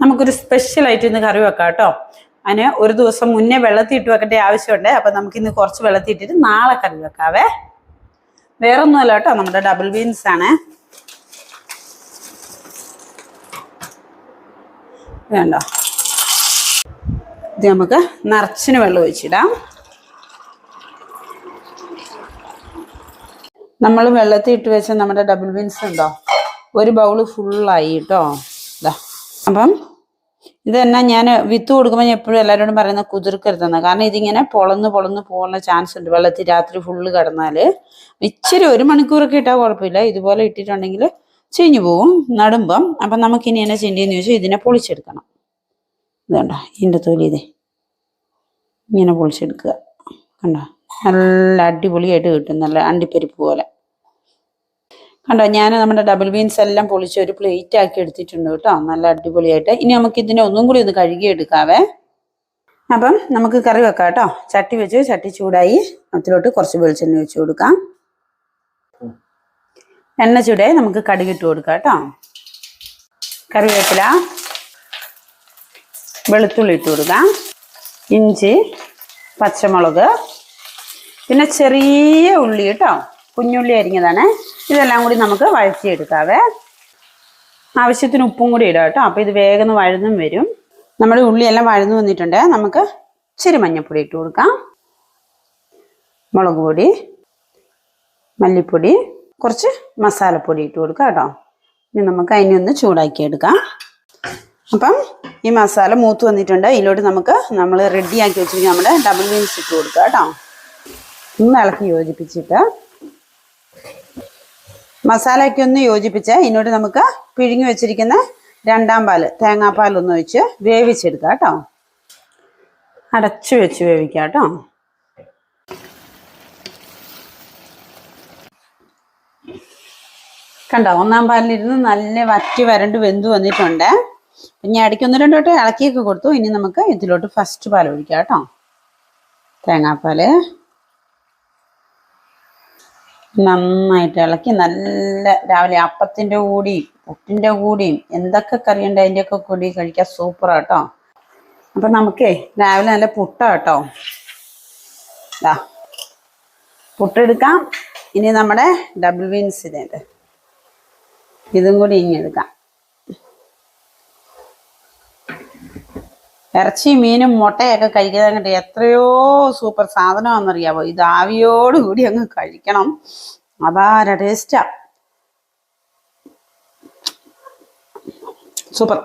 നമുക്കൊരു സ്പെഷ്യൽ ആയിട്ട് ഇന്ന് കറി വെക്കാം കേട്ടോ. അതിന് ഒരു ദിവസം മുന്നേ വെള്ളത്തിൽ ഇട്ട് വെക്കേണ്ട ആവശ്യമുണ്ട്. അപ്പം നമുക്കിന്ന് കുറച്ച് വെള്ളത്തിൽ ഇട്ടിട്ട് നാളെ കറി വെക്കാവേ. വേറെ ഒന്നുമല്ല കേട്ടോ നമ്മുടെ ഡബിൾ ബീൻസ് ആണ്. വേണ്ടോ. ഇത് നമുക്ക് നിറച്ചിന് വെള്ളം ഒഴിച്ചിടാം. നമ്മൾ വെള്ളത്തിൽ ഇട്ട് വെച്ച നമ്മുടെ ഡബിൾ ബീൻസ് ഉണ്ടോ? ഒരു ബൗൾ ഫുള്ളായി കേട്ടോ. അപ്പം ഇത് തന്നെ ഞാൻ വിത്ത് കൊടുക്കുമ്പോൾ ഞാൻ എപ്പോഴും എല്ലാവരോടും പറയുന്ന കുതിർക്കരുതെന്ന്. കാരണം ഇതിങ്ങനെ പൊളന്ന് പൊളന്ന് പോകാനുള്ള ചാൻസ് ഉണ്ട്. വെള്ളത്തിൽ രാത്രി ഫുള്ള് കിടന്നാൽ ഇച്ചിരി ഒരു മണിക്കൂറൊക്കെ ഇട്ടാൽ കുഴപ്പമില്ല. ഇതുപോലെ ഇട്ടിട്ടുണ്ടെങ്കിൽ ചീഞ്ഞു പോവും നടുമ്പം. അപ്പം നമുക്കിനി എന്നാ ചെയ്യേണ്ടതെന്ന് ചോദിച്ചാൽ ഇതിനെ പൊളിച്ചെടുക്കണം. ഇതുണ്ടോ? ഇതിന്റെ തൊലി ഇതേ. ഇങ്ങനെ പൊളിച്ചെടുക്കുക. കണ്ടോ? നല്ല അടിപൊളിയായിട്ട് കിട്ടും. നല്ല അണ്ടിപ്പരിപ്പ് പോലെ. കണ്ടോ ഞാൻ നമ്മുടെ ഡബിൾ ബീൻസ് എല്ലാം പൊളിച്ച് ഒരു പ്ലേറ്റ് ആക്കി എടുത്തിട്ടുണ്ട് കേട്ടോ. നല്ല അടിപൊളിയായിട്ട്. ഇനി നമുക്ക് ഇതിനെ ഒന്നും കൂടി ഒന്ന് കഴുകി എടുക്കാവേ. അപ്പം നമുക്ക് കറി വെക്കാം കേട്ടോ. ചട്ടി വെച്ച് ചട്ടി ചൂടായി അതിലോട്ട് കുറച്ച് വെളിച്ചെണ്ണ വെച്ച് കൊടുക്കാം. എണ്ണ ചൂടായി നമുക്ക് കടുകിട്ട് കൊടുക്കാം കേട്ടോ. കറിവേപ്പില വെളുത്തുള്ളി ഇട്ട് കൊടുക്കാം. ഇഞ്ചി പച്ചമുളക് പിന്നെ ചെറിയ ഉള്ളി കേട്ടോ. കുഞ്ഞുള്ളി അരിഞ്ഞതാണ്. ഇതെല്ലാം കൂടി നമുക്ക് വഴച്ചിയെടുക്കാവേ ആവശ്യത്തിന് ഉപ്പും കൂടി ഇടാം കേട്ടോ. അപ്പോൾ ഇത് വേഗം വഴുന്നും വരും. നമ്മുടെ ഉള്ളിയെല്ലാം വഴന്നു വന്നിട്ടുണ്ട്. നമുക്ക് ഇച്ചിരി മഞ്ഞൾപ്പൊടി ഇട്ട് കൊടുക്കാം. മുളക് പൊടി മല്ലിപ്പൊടി കുറച്ച് മസാലപ്പൊടി ഇട്ട് കൊടുക്കാം കേട്ടോ. ഇനി നമുക്ക് അതിനെ ഒന്ന് ചൂടാക്കി എടുക്കാം അപ്പം ഈ മസാല മൂത്ത് വന്നിട്ടുണ്ട്. ഇതിലോട്ട് നമുക്ക് നമ്മൾ റെഡിയാക്കി വെച്ചിരിക്കുന്ന നമ്മുടെ ഡബിൾ മീൻസ് ഇട്ട് കൊടുക്കാം കേട്ടോ. ഒന്ന് ഇളക്കി യോജിപ്പിച്ചിട്ട് മസാലയ്ക്ക് ഒന്ന് യോജിപ്പിച്ച് ഇതിനോട് നമുക്ക് പിഴിഞ്ഞു വെച്ചിരിക്കുന്ന രണ്ടാം പാൽ തേങ്ങാപ്പാൽ ഒന്ന് ഒഴിച്ച് വേവിച്ചെടുക്കാം കേട്ടോ. അടച്ചു വെച്ച് വേവിക്കാം കേട്ടോ. കണ്ടോ ഒന്നാം പാലിലിരുന്ന് നല്ല വറ്റി വരണ്ട് വെന്ത് വന്നിട്ടുണ്ട്. ഞാൻ ഇടയ്ക്ക് ഒന്ന് രണ്ട് ഇളക്കിയൊക്കെ കൊടുത്തു. ഇനി നമുക്ക് ഇതിലോട്ട് ഫസ്റ്റ് പാൽ ഒഴിക്കാം കേട്ടോ. തേങ്ങാപ്പാൽ. നന്നായിട്ട് ഇളക്കി നല്ല രാവിലെ അപ്പത്തിന്റെ കൂടിയും പുട്ടിന്റെ കൂടിയും എന്തൊക്കെ കറിയുണ്ട് അതിന്റെയൊക്കെ കൂടി കഴിക്കാൻ സൂപ്പറാണ് കേട്ടോ. അപ്പം നമുക്കേ രാവിലെ നല്ല പുട്ട കേട്ടോ. ആ പുട്ടെടുക്കാം. ഇനി നമ്മുടെ ഡബിൾ ബീൻസ് ഇതുണ്ട് ഇതും. കൂടി ഇനി എടുക്കാം. ഇറച്ചി മീനും മുട്ടയൊക്കെ കഴിക്കാൻ കണ്ടിട്ട് എത്രയോ സൂപ്പർ സാധനമാണെന്നറിയാവോ? ഇത് ആവിയോടുകൂടി അങ്ങ് കഴിക്കണം. അതാര ടേസ്റ്റാ സൂപ്പർ.